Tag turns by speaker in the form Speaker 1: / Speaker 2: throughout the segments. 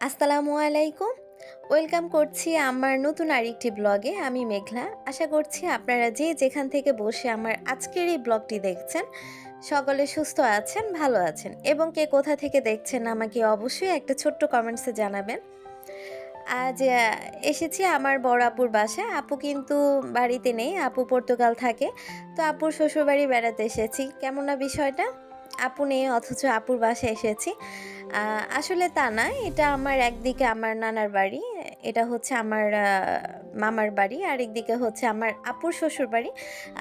Speaker 1: আসসালামু আলাইকুম। ওয়েলকাম করছি আমার নতুন আরেকটি ব্লগে, আমি মেঘলা। আশা করছি আপনারা যে যেখান থেকে বসে আমার আজকের এই ব্লগটি দেখছেন, সকলে সুস্থ আছেন, ভালো আছেন এবং কে কোথা থেকে দেখছেন আমাকে অবশ্যই একটা ছোট্ট কমেন্টসে জানাবেন। আজ এসেছি আমার বড় আপুর বাসায়। আপু কিন্তু বাড়িতে নেই, আপু পর্তুগাল থাকে। তো আপুর শ্বশুরবাড়ি বেড়াতে এসেছি। কেমন না বিষয়টা? আপু নেই অথচ আপুর বাসায় এসেছি। আসলে তা না, এটা আমার একদিকে আমার নানার বাড়ি, এটা হচ্ছে আমার মামার বাড়ি আর একদিকে হচ্ছে আমার আপুর শ্বশুর বাড়ি।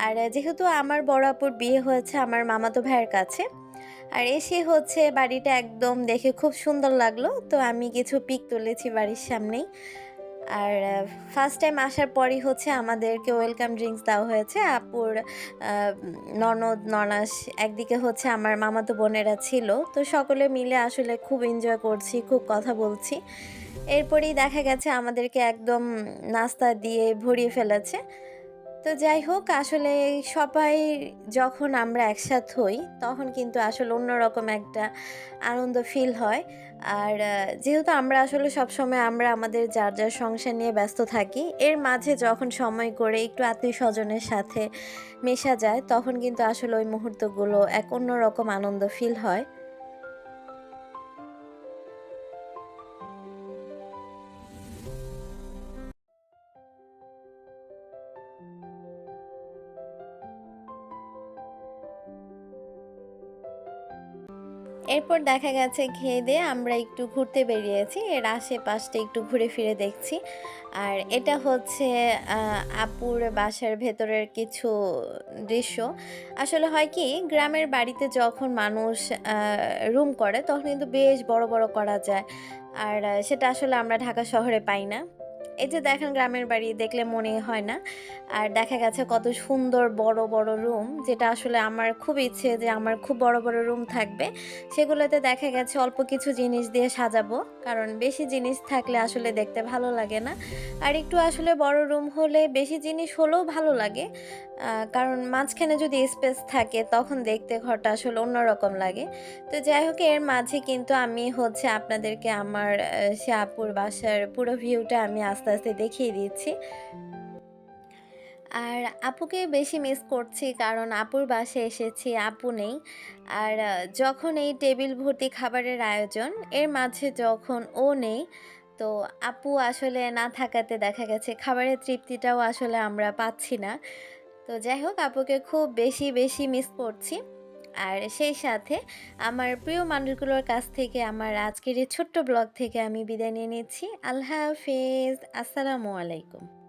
Speaker 1: আর যেহেতু আমার বড় আপুর বিয়ে হয়েছে আমার মামাতো ভাইয়ের কাছে, আর এসে হচ্ছে বাড়িটা একদম দেখে খুব সুন্দর লাগল। তো আমি কিছু পিক তুলেছি বাড়ির সামনেই। আর ফার্স্ট টাইম আসার পরই হচ্ছে আমাদেরকে ওয়েলকাম ড্রিঙ্কস দেওয়া হয়েছে। আপুর ননদ, ননাস, একদিকে হচ্ছে আমার মামাতো বোনেরা ছিল। তো সকলে মিলে আসলে খুব এনজয় করছি, খুব কথা বলছি। এরপরেই দেখা গেছে আমাদেরকে একদম নাস্তা দিয়ে ভরিয়ে ফেলেছে। তো যাই হোক, আসলে সবাই যখন আমরা একসাথ হই, তখন কিন্তু আসলে অন্যরকম একটা আনন্দ ফিল হয়। আর যেহেতু আমরা আসলে সবসময় আমরা আমাদের যার যার সংসার নিয়ে ব্যস্ত থাকি, এর মাঝে যখন সময় করে একটু আত্মীয় স্বজনের সাথে মেশা যায়, তখন কিন্তু আসলে ওই মুহূর্তগুলো এক অন্যরকম আনন্দ ফিল হয়। এরপর দেখা গেছে খেয়ে দিয়ে আমরা একটু ঘুরতে বেরিয়েছি। এর আশেপাশটা একটু ঘুরে ফিরে দেখছি। আর এটা হচ্ছে আপুর বাসার ভেতরের কিছু দৃশ্য। আসলে হয় কি, গ্রামের বাড়িতে যখন মানুষ রুম করে, তখন কিন্তু বেশ বড় বড় করা যায়। আর, সেটা আসলে আমরা ঢাকা শহরে পাই না। এই যে দেখেন গ্রামের বাড়ি, দেখলে মনে হয় না। আর দেখা গেছে কত সুন্দর বড় বড় রুম, যেটা আসলে আমার খুব ইচ্ছে যে আমার খুব বড় বড় রুম থাকবে। সেগুলোতে দেখা গেছে অল্প কিছু জিনিস দিয়ে সাজাবো, কারণ বেশি জিনিস থাকলে আসলে দেখতে ভালো লাগে না। আর একটু আসলে বড় রুম হলে বেশি জিনিস হলেও ভালো লাগে। কারণ মাঝখানে যদি স্পেস থাকে, তখন দেখতে ঘরটা আসলে অন্যরকম লাগে। তো যাই হোক, এর মাঝে কিন্তু আমি হচ্ছে আপনাদেরকে আমার সে বাসার পুরো ভিউটা আমি আস্তে আস্তে দেখিয়ে দিচ্ছি। আর আপুকে বেশি মিস করছি কারণ আপুর বাসে এসেছি, আপু নেই। আর যখন এই টেবিল ভর্তি খাবারের আয়োজন, এর মাঝে যখন ও নেই, তো আপু আসলে না থাকাতে দেখা গেছে খাবারের তৃপ্তিটাও আসলে আমরা পাচ্ছি না। তো যাই হোক, আপুকে খুব বেশি বেশি মিস করছি। আর সেই সাথে আমার প্রিয় মানুষগুলোর কাছ থেকে আমার আজকের এই ছোট্ট ব্লগ থেকে আমি বিদায় নিয়ে নিচ্ছি। আল্লাহ হাফেজ। আসসালামু আলাইকুম।